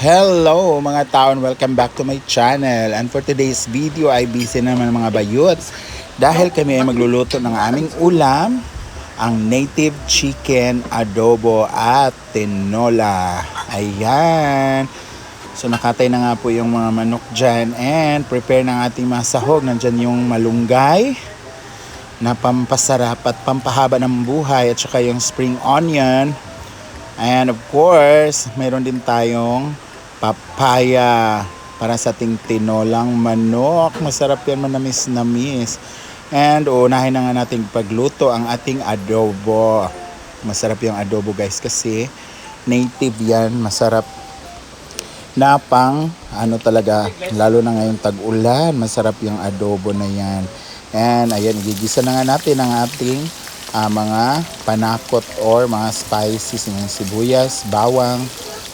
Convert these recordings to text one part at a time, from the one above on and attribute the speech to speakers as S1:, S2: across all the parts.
S1: Hello mga taon, welcome back to my channel. And for today's video ay busy naman mga bayuts. Dahil kami ay magluluto ng aming ulam, ang native chicken adobo at tinola. Ayan. So nakatay na nga po yung mga manok dyan and prepare ng ating mga sahog. Nandyan yung malunggay na pampasarap at pampahaba ng buhay at saka yung spring onion. And of course, mayroon din tayong papaya para sa ating tinolang manok. Masarap yan manamis-namis. And unahin na nga natin pagluto ang ating adobo. Masarap yung adobo guys kasi native yan. Masarap na pang ano talaga lalo na ngayong tag-ulan masarap yung adobo na yan and ayan gigisa na nga natin ang ating ah, mga panakot or mga spices yung sibuyas, bawang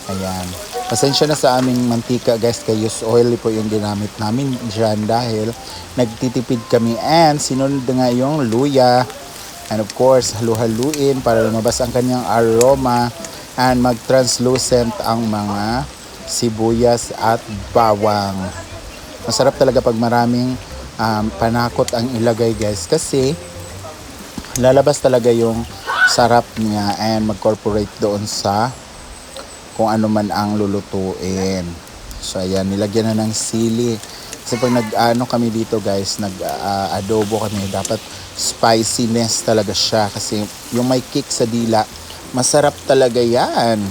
S1: ayan pasensya na sa aming mantika guys. Kay use oil po yung ginamit namin dyan dahil nagtitipid kami. And sinunod nga yung luya. And of course halu-haluin para lumabas ang kanyang aroma and mag-translucent ang mga sibuyas at bawang. Masarap talaga pag maraming um, panakot ang ilagay guys. Kasi lalabas talaga yung sarap niya and mag-corporate doon sa kung ano man ang lulutuin. So ayan, nilagyan na ng sili. Kasi pag nag-ano kami dito guys, nag-adobo kami, dapat spiciness talaga siya kasi yung may kick sa dila, masarap talaga yan.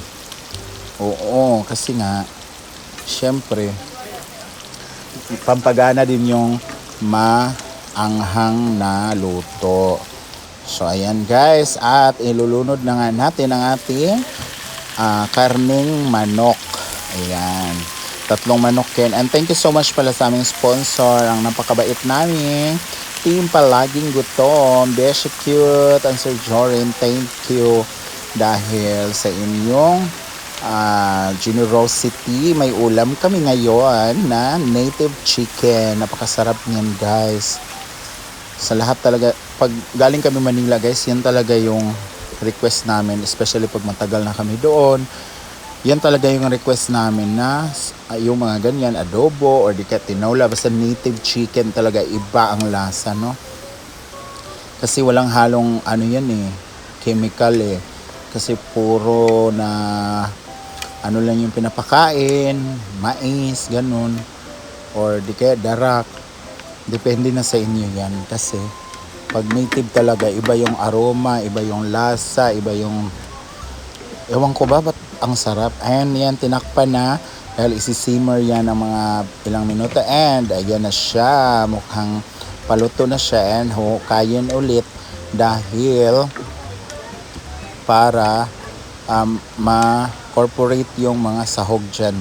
S1: Oo, kasi nga, syempre, pampagana din yung maanghang na luto. So, ayan guys, at ilulunod na nga natin ang ating ah, karning manok. Ayan. Tatlong manok yan. And thank you so much pala sa aming sponsor, ang napakabait namin. Team Palaging Gutom, Beshi Cute, and Sir Jorin, thank you dahil sa inyong ah, generosity. May ulam kami ngayon na native chicken. Napakasarap niyan guys. Sa lahat talaga, pag galing kami Manila guys, yan talaga yung request namin. Especially pag matagal na kami doon. Yan talaga yung request namin na ah, yung mga ganyan, adobo or di kaya tinola. Basta native chicken talaga, iba ang lasa, no? Kasi walang halong ano yan eh, chemical eh. Kasi puro na ano lang yung pinapakain, mais, ganun. Or di kaya darak. Depende na sa inyo yan. Kasi pag native talaga, iba yung aroma, iba yung lasa, iba yung... Ewan ko ba, ba't ang sarap? Ayan, yan, tinakpan na. Dahil isi-simmer yan ng mga ilang minuto. And ayan na siya. Mukhang paluto na siya. And hukayin ulit. Dahil para um, ma-corporate yung mga sahog dyan.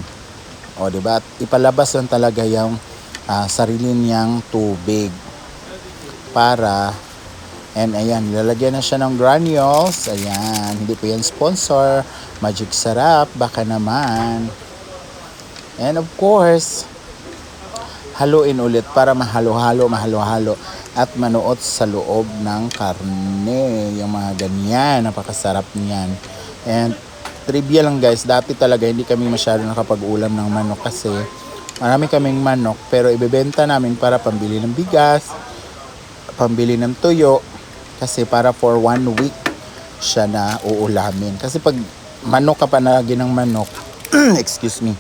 S1: O, di ba? At ipalabas lang talaga yung ah, sarili niyang tubig para and ayan, nilalagyan na siya ng granules. Ayan, hindi po yan sponsor. Magic Sarap, baka naman. And of course, haluin ulit para mahalo-halo, mahalo-halo at manuot sa loob ng karne. Yung mga ganyan, napakasarap niyan. And trivia lang guys, dati talaga hindi kami masyado nakapag-ulam ng manok kasi marami kaming manok pero ibebenta namin para pambili ng bigas, pambili ng tuyo kasi para for one week siya na uulamin. Kasi pag manok ka pa na ng manok, excuse me,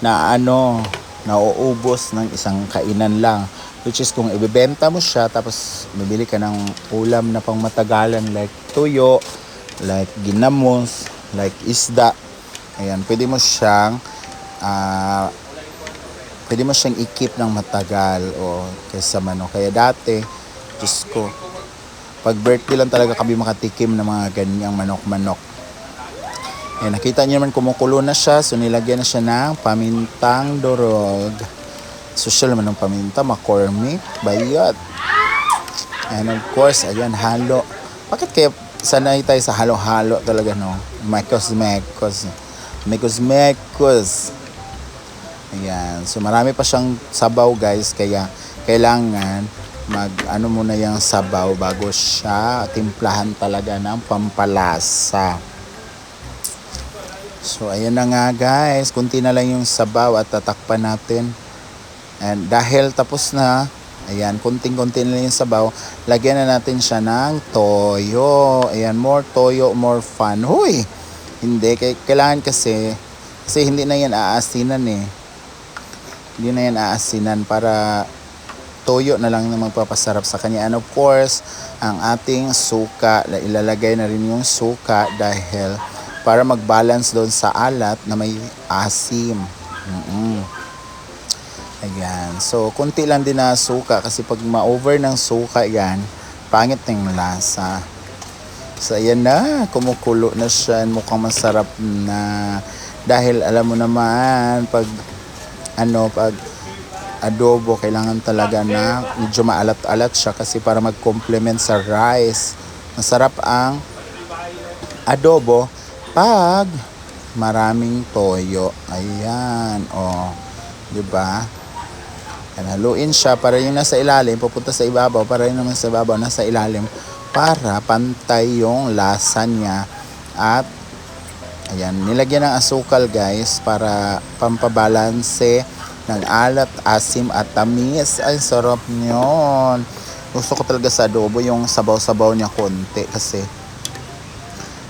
S1: na ano, nauubos ng isang kainan lang. Which is kung ibebenta mo siya, tapos bibili ka ng ulam na pang matagalan like tuyo, like ginamos, like isda. Ayan, pwede mo siyang ah pwede mo siyang i-keep ng matagal o kaysa manok. Kaya dati, Diyos ko, pag birthday lang talaga kami makatikim ng mga ganyang manok-manok. Eh, nakita niyo naman kumukulo na siya, so nilagyan na siya ng pamintang durog. Social naman ng paminta, McCormick, bayot. And of course, ayan, halo. Bakit kaya sanay tayo sa halo-halo talaga, no? Mekos, mekos. Mekos, mekos. Ayan. So, marami pa siyang sabaw, guys. Kaya, kailangan mag, ano muna yung sabaw bago siya timplahan talaga ng pampalasa. So, ayan na nga guys. Kunti na lang yung sabaw at tatakpan natin. And dahil tapos na, ayan, kunting-kunti na lang yung sabaw, lagyan na natin siya ng toyo. Ayan, more toyo, more fun. Huy! Hindi, kailangan kasi, kasi hindi na yan aasinan eh. Hindi na yan aasinan para toyo na lang na magpapasarap sa kanya. And of course, ang ating suka, ilalagay na rin yung suka dahil para mag-balance doon sa alat na may asim. Mm-mm. Ayan. So, konti lang din na suka kasi pag ma-over ng suka yan, pangit yung lasa. So, ayan na. Kumukulo na siya. Mukhang masarap na. Dahil alam mo naman, pag ano, pag adobo, kailangan talaga na medyo maalat-alat siya kasi para mag-complement sa rice. Masarap ang adobo pag maraming toyo. Ayan, oh. 'Di ba? Haluin siya para yung nasa ilalim, pupunta sa ibabaw, para yung naman sa ibabaw, nasa ilalim, para pantay yung lasa niya. At, ayan, nilagyan ng asukal guys, para pampabalanse ng alat, asim at tamis. Ay, sarap nyon. Gusto ko talaga sa adobo yung sabaw-sabaw niya konti kasi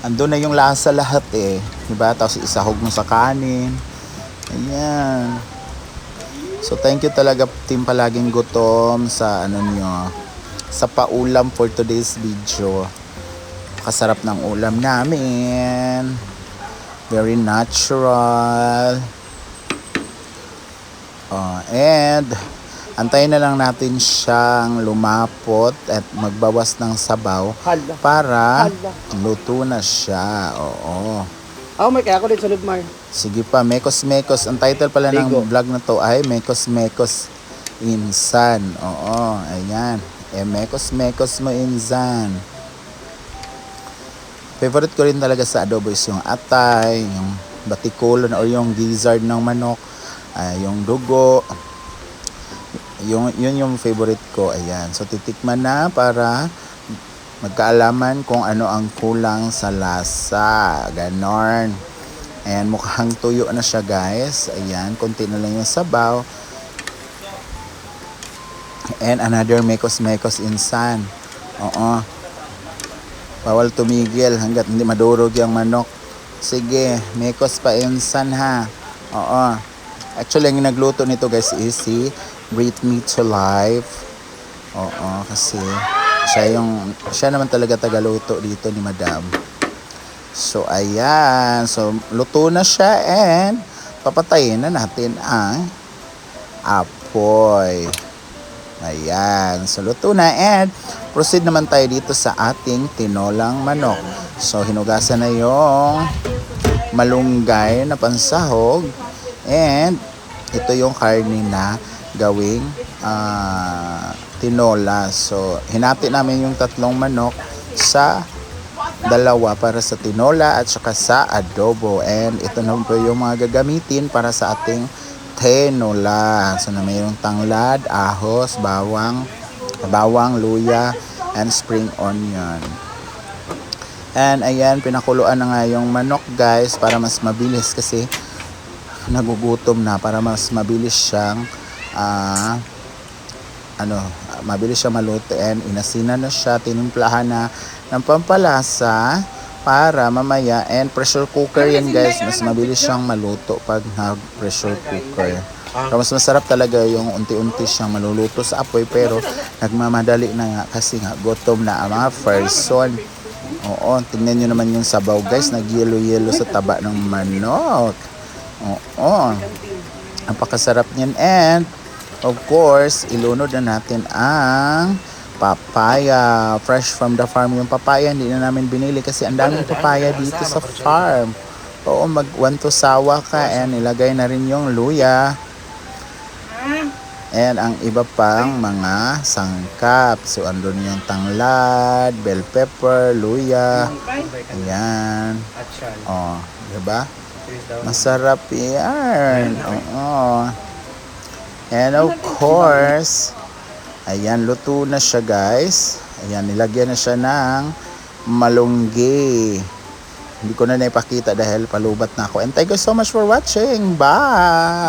S1: andun na yung lasa lahat eh. Diba? Tapos isahog mo sa kanin. Ayan. So thank you talaga team palaging gutom sa ano nyo sa paulam for today's video. Kasarap ng ulam namin. Very natural. Oh, and antayin na lang natin siyang lumapot at magbawas ng sabaw
S2: Hala.
S1: para
S2: Hala.
S1: luto na siya. Oo.
S2: Ako may kaya ako din sunod, Mar.
S1: Sige pa, Mekos Mekos. Ang title pala
S2: Ligo.
S1: ng vlog na to ay Mekos Mekos Insan. Oo, ayan. Eh, Mekos Mekos mo Insan. Favorite ko rin talaga sa adobo is yung atay, yung batikulon or yung gizzard ng manok, ah, yung dugo. Yung, yun yung favorite ko. Ayan. So, titikman na para magkaalaman kung ano ang kulang sa lasa. Ganon. Ayan, mukhang tuyo na siya guys. Ayan, konti na lang yung sabaw. And another mekos-mekos insan. Oo. Bawal tumigil hanggat hindi madurog yung manok. Sige, mekos pa insan ha. Oo. Actually, ang nagluto nito guys is si Me to Life. Oo, kasi siya yung siya naman talaga tagaluto dito ni Madam. So ayan, so luto na siya and papatayin na natin ang apoy. Ayan, so luto na and proceed naman tayo dito sa ating tinolang manok. So hinugasan na yung malunggay na pansahog and ito yung karne na gawing ah, tinola. So, hinati namin yung tatlong manok sa dalawa para sa tinola at saka sa adobo. And ito na po yung mga gagamitin para sa ating tinola. So, na mayroong tanglad, ahos, bawang, bawang, luya, and spring onion. And ayan, pinakuluan na nga yung manok guys para mas mabilis kasi nagugutom na para mas mabilis siyang ah ano, mabilis siya maluto and inasina na siya, tinimplahan na ng pampalasa para mamaya and pressure cooker yan guys, mas mabilis siyang maluto pag nag pressure cooker. Pero mas masarap talaga yung unti-unti siyang maluluto sa apoy pero nagmamadali na nga kasi nga gutom na ang mga person. Oo, tingnan nyo naman yung sabaw guys, nag-yellow-yellow sa taba ng manok. Oo. Napakasarap niyan and of course, ilunod na natin ang papaya. Fresh from the farm yung papaya. Hindi na namin binili kasi ang daming papaya dito sa farm. Oo, mag one to sawa ka and ilagay na rin yung luya. And ang iba pang mga sangkap. So, andun yung tanglad, bell pepper, luya. Ayan. Oh, diba? Masarap yan. Oo. And of course, ayan, luto na siya guys. Ayan, nilagyan na siya ng malunggay. Hindi ko na naipakita dahil palubat na ako. And thank you so much for watching. Bye!